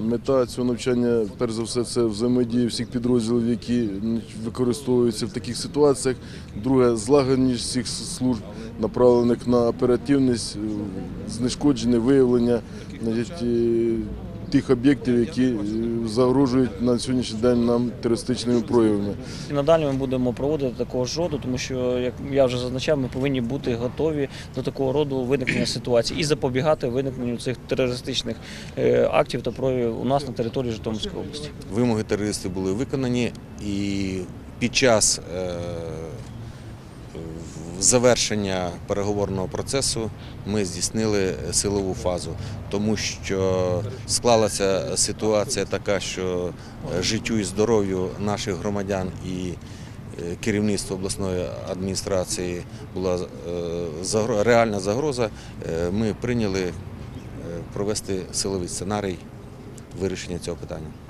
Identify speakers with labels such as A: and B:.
A: Мета цього навчання, перш за все, це взаємодія всіх підрозділів, які використовуються в таких ситуаціях. Друге, злагодність всіх служб, направлених на оперативність, знешкодження, виявлення значить, е, тих об'єктів, які е, загрожують на сьогоднішній день нам терористичними проявами.
B: І надалі ми будемо проводити такого ж роду, тому що, як я вже зазначав, ми повинні бути готові до такого роду виникнення ситуації і запобігати виникненню цих терористичних е, актів та проявів у нас на території Житомирської області.
C: Вимоги терористів були виконані, і під час е, завершення переговорного процесу ми здійснили силову фазу, тому що склалася ситуація така, що е, життю і здоров'ю наших громадян і е, керівництва обласної адміністрації була е, реальна загроза. Ми прийняли провести силовий сценарій вирішення цього питання.